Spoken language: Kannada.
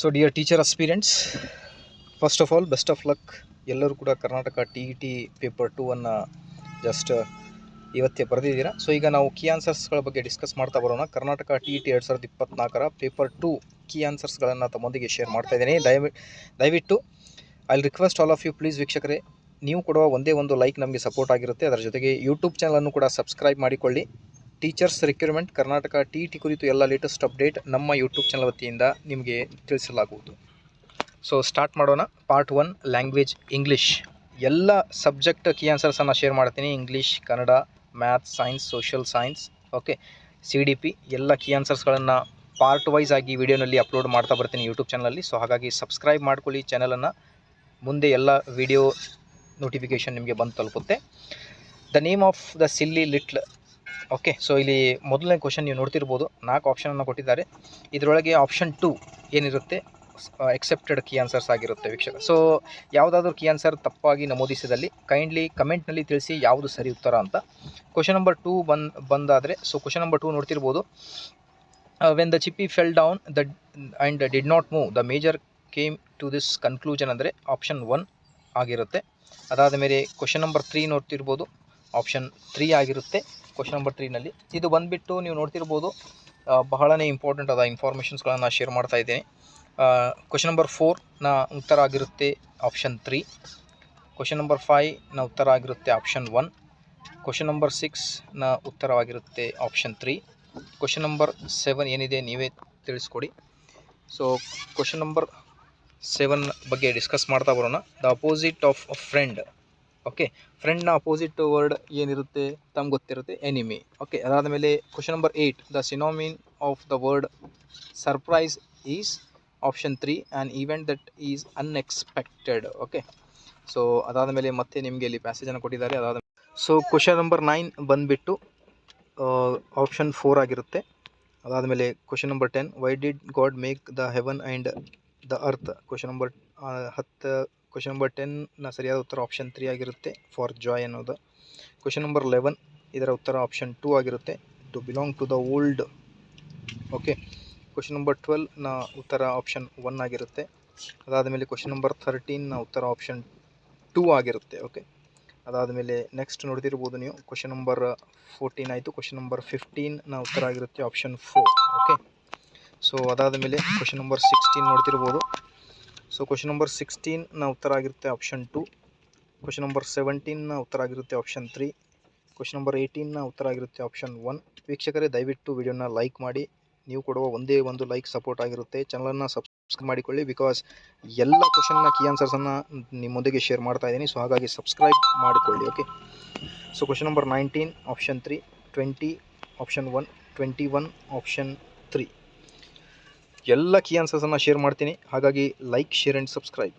So dear teacher aspirants first of all best of luck ಎಲ್ಲರೂ ಕೂಡ Karnataka T E T paper two ಅನ್ನು ಜಸ್ಟ್ ಇವತ್ತೇ ಬರೆದಿದ್ದೀರಾ. ಸೊ ಈಗ ನಾವು ಕೀ ಆನ್ಸರ್ಸ್ಗಳ ಬಗ್ಗೆ ಡಿಸ್ಕಸ್ ಮಾಡ್ತಾ ಬರೋಣ. ಕರ್ನಾಟಕ ಟಿ ಇ ಟಿ ಎರಡು ಸಾವಿರದ ಇಪ್ಪತ್ನಾಲ್ಕರ ಪೇಪರ್ ಟು ಕೀ ಆನ್ಸರ್ಸ್ಗಳನ್ನು ತಮ್ಮೊಂದಿಗೆ ಶೇರ್ ಮಾಡ್ತಾ ಇದ್ದೀನಿ. ದಯವಿ, ದಯವಿಟ್ಟು I request all of you please ವೀಕ್ಷಕರೇ, ನೀವು ಕೊಡುವ ಒಂದೇ ಒಂದು ಲೈಕ್ ನಮಗೆ ಸಪೋರ್ಟ್ ಆಗಿರುತ್ತೆ. ಅದರ ಜೊತೆಗೆ ಯೂಟ್ಯೂಬ್ ಚಾನಲನ್ನು ಕೂಡ ಸಬ್ಸ್ಕ್ರೈಬ್ ಮಾಡಿಕೊಳ್ಳಿ. Teachers recruitment, Karnataka T T ಕುರಿತು ಎಲ್ಲ ಲೇಟೆಸ್ಟ್ ಅಪ್ಡೇಟ್ ನಮ್ಮ ಯೂಟ್ಯೂಬ್ ಚಾನಲ್ ವತಿಯಿಂದ ನಿಮಗೆ ತಿಳಿಸಲಾಗುವುದು. ಸೊ ಸ್ಟಾರ್ಟ್ ಮಾಡೋಣ. ಪಾರ್ಟ್ ಒನ್ ಲ್ಯಾಂಗ್ವೇಜ್ ಇಂಗ್ಲೀಷ್ ಎಲ್ಲ ಸಬ್ಜೆಕ್ಟ್ ಕೀ ಆನ್ಸರ್ಸನ್ನು ಶೇರ್ ಮಾಡ್ತೀನಿ. English Kannada maths science social science okay C D P ಎಲ್ಲ ಕೀ ಆನ್ಸರ್ಸ್ಗಳನ್ನು ಪಾರ್ಟ್ ವೈಸ್ ಆಗಿ ವಿಡಿಯೋನಲ್ಲಿ ಅಪ್ಲೋಡ್ ಮಾಡ್ತಾ ಬರ್ತೀನಿ ಯೂಟ್ಯೂಬ್ ಚಾನಲಲ್ಲಿ ಸೊ ಹಾಗಾಗಿ ಸಬ್ಸ್ಕ್ರೈಬ್ ಮಾಡ್ಕೊಳ್ಳಿ. ಚಾನಲನ್ನು ಮುಂದೆ ಎಲ್ಲ ವಿಡಿಯೋ ನೋಟಿಫಿಕೇಷನ್ ನಿಮಗೆ ಬಂದು ತಲುಪುತ್ತೆ. The name of the silly little okay so ಇಲ್ಲಿ ಮೊದಲನೇ ಕ್ವಶನ್ ನೀವು ನೋಡ್ತಿರ್ಬೋದು. ನಾಲ್ಕು ಆಪ್ಷನನ್ನು ಕೊಟ್ಟಿದ್ದಾರೆ. ಇದರೊಳಗೆ ಆಪ್ಷನ್ ಟು ಏನಿರುತ್ತೆ? ಎಕ್ಸೆಪ್ಟೆಡ್ ಕೀ ಆನ್ಸರ್ಸ್ ಆಗಿರುತ್ತೆ ವೀಕ್ಷಕ ಸೊ ಯಾವುದಾದ್ರೂ ಕೀ ಆನ್ಸರ್ ತಪ್ಪಾಗಿ ನಮೂದಿಸಿದಲ್ಲಿ ಕೈಂಡ್ಲಿ ಕಮೆಂಟ್ನಲ್ಲಿ ತಿಳಿಸಿ ಯಾವುದು ಸರಿ ಉತ್ತರ ಅಂತ. ಕ್ವಶನ್ ನಂಬರ್ ಟೂ ಬಂದ್, ಬಂದಾದರೆ ಸೊ ಕ್ವಶನ್ ನಂಬರ್ ಟೂ ನೋಡ್ತಿರ್ಬೋದು. When the chippy fell down the and did not move the major came to this conclusion ಅಂದರೆ ಆಪ್ಷನ್ ಒನ್ ಆಗಿರುತ್ತೆ. ಅದಾದ ಮೇಲೆ ಕ್ವಶನ್ ನಂಬರ್ ತ್ರೀ ನೋಡ್ತಿರ್ಬೋದು. ಆಪ್ಷನ್ ತ್ರೀ ಆಗಿರುತ್ತೆ. ಕ್ವಶನ್ ನಂಬರ್ ತ್ರೀನಲ್ಲಿ ಇದು ಬಂದುಬಿಟ್ಟು ನೀವು ನೋಡ್ತಿರ್ಬೋದು ಬಹಳನೇ ಇಂಪಾರ್ಟೆಂಟ್ ಅದ ಇನ್ಫಾರ್ಮೇಷನ್ಸ್ಗಳನ್ನು ಶೇರ್ ಮಾಡ್ತಾ ಇದ್ದೀನಿ. ಕ್ವಶನ್ ನಂಬರ್ ಫೋರ್ನ ಉತ್ತರ ಆಗಿರುತ್ತೆ ಆಪ್ಷನ್ ತ್ರೀ ಕ್ವಶನ್ ನಂಬರ್ ಫೈವ್ನ ಉತ್ತರ ಆಗಿರುತ್ತೆ ಆಪ್ಷನ್ ಒನ್ ಕ್ವಶನ್ ನಂಬರ್ ಸಿಕ್ಸ್ನ ಉತ್ತರವಾಗಿರುತ್ತೆ option three question number seven ಏನಿದೆ ನೀವೇ ತಿಳಿಸ್ಕೊಡಿ. ಸೊ ಕ್ವಶನ್ ನಂಬರ್ ಸೆವೆನ್ ಬಗ್ಗೆ ಡಿಸ್ಕಸ್ ಮಾಡ್ತಾ ಬರೋಣ. The opposite of a friend okay ಫ್ರೆಂಡ್ನ opposite word ಏನಿರುತ್ತೆ? ತಮ್ಗೆ ಗೊತ್ತಿರುತ್ತೆ ಎನಿಮಿ ಓಕೆ ಅದಾದ ಮೇಲೆ question number eight the synonym of the word surprise is option three an event that is unexpected okay so ಅದಾದ ಮೇಲೆ ಮತ್ತೆ ನಿಮಗೆ ಇಲ್ಲಿ ಪ್ಯಾಸೇಜನ್ನು ಕೊಟ್ಟಿದ್ದಾರೆ. ಅದಾದ ಸೊ ಕ್ವಶನ್ ನಂಬರ್ ನೈನ್ ಬಂದುಬಿಟ್ಟು ಆಪ್ಷನ್ ಫೋರ್ ಆಗಿರುತ್ತೆ. ಅದಾದ ಮೇಲೆ question number ten why did God make the heaven and the earth question number ಹತ್ತು ಕ್ವಶನ್ ನಂಬರ್ ಟೆನ್ನ ಸರಿಯಾದ ಉತ್ತರ ಆಪ್ಷನ್ ತ್ರೀ ಆಗಿರುತ್ತೆ ಫಾರ್ ಜಾಯ್ ಅನ್ನೋದು. ಕ್ವಶನ್ ನಂಬರ್ ಲೆವೆನ್ ಇದರ ಉತ್ತರ ಆಪ್ಷನ್ ಟೂ ಆಗಿರುತ್ತೆ to belong to the old okay question number ಟ್ವೆಲ್ನ ಉತ್ತರ ಆಪ್ಷನ್ ಒನ್ ಆಗಿರುತ್ತೆ. ಅದಾದ ಮೇಲೆ ಕ್ವಶನ್ ನಂಬರ್ ಥರ್ಟೀನ್ನ ಉತ್ತರ ಆಪ್ಷನ್ ಟೂ ಆಗಿರುತ್ತೆ ಓಕೆ ಅದಾದ ಮೇಲೆ ನೆಕ್ಸ್ಟ್ ನೋಡ್ತಿರ್ಬೋದು ನೀವು ಕ್ವಶನ್ ನಂಬರ್ ಫೋರ್ಟೀನ್ ಆಯಿತು ಕ್ವಶನ್ ನಂಬರ್ ಫಿಫ್ಟೀನ್ನ ಉತ್ತರ ಆಗಿರುತ್ತೆ ಆಪ್ಷನ್ ಫೋರ್ ಓಕೆ ಸೊ ಅದಾದ ಮೇಲೆ ಕ್ವಶನ್ ನಂಬರ್ ಸಿಕ್ಸ್ಟೀನ್ ನೋಡ್ತಿರ್ಬೋದು. ಸೊ ಕ್ವಶನ್ ನಂಬರ್ ಸಿಕ್ಸ್ಟೀನ್ನ ಉತ್ತರ ಆಗಿರುತ್ತೆ ಆಪ್ಷನ್ ಟು ಕ್ವಶನ್ ನಂಬರ್ ಸೆವೆಂಟೀನ್ನ ಉತ್ತರ ಆಗಿರುತ್ತೆ ಆಪ್ಷನ್ ತ್ರೀ ಕ್ವಶನ್ ನಂಬರ್ ಏಯ್ಟೀನ್ನ ಉತ್ತರ ಆಗಿರುತ್ತೆ ಆಪ್ಷನ್ ಒನ್ ವೀಕ್ಷಕರೇ, ದಯವಿಟ್ಟು ವಿಡಿಯೋನ ಲೈಕ್ ಮಾಡಿ. ನೀವು ಕೊಡುವ ಒಂದೇ ಒಂದು ಲೈಕ್ ಸಪೋರ್ಟ್ ಆಗಿರುತ್ತೆ. ಚಾನಲನ್ನು ಸಬ್ಸ್ಕ್ರೈಬ್ ಮಾಡಿಕೊಳ್ಳಿ ಬಿಕಾಸ್ ಎಲ್ಲ ಕ್ವಶನ್ನ ಕೀ ಆನ್ಸರ್ಸನ್ನು ನಿಮ್ಮೊಂದಿಗೆ ಶೇರ್ ಮಾಡ್ತಾ ಇದ್ದೀನಿ. ಸೊ ಹಾಗಾಗಿ ಸಬ್ಸ್ಕ್ರೈಬ್ ಮಾಡಿಕೊಳ್ಳಿ okay so question number nineteen option three twenty option one twenty one option three ಎಲ್ಲ ಕೀ ಆನ್ಸರ್ಸನ್ನು ಶೇರ್ ಮಾಡ್ತೀನಿ. ಹಾಗಾಗಿ ಲೈಕ್ ಶೇರ್ ಆ್ಯಂಡ್ ಸಬ್ಸ್ಕ್ರೈಬ್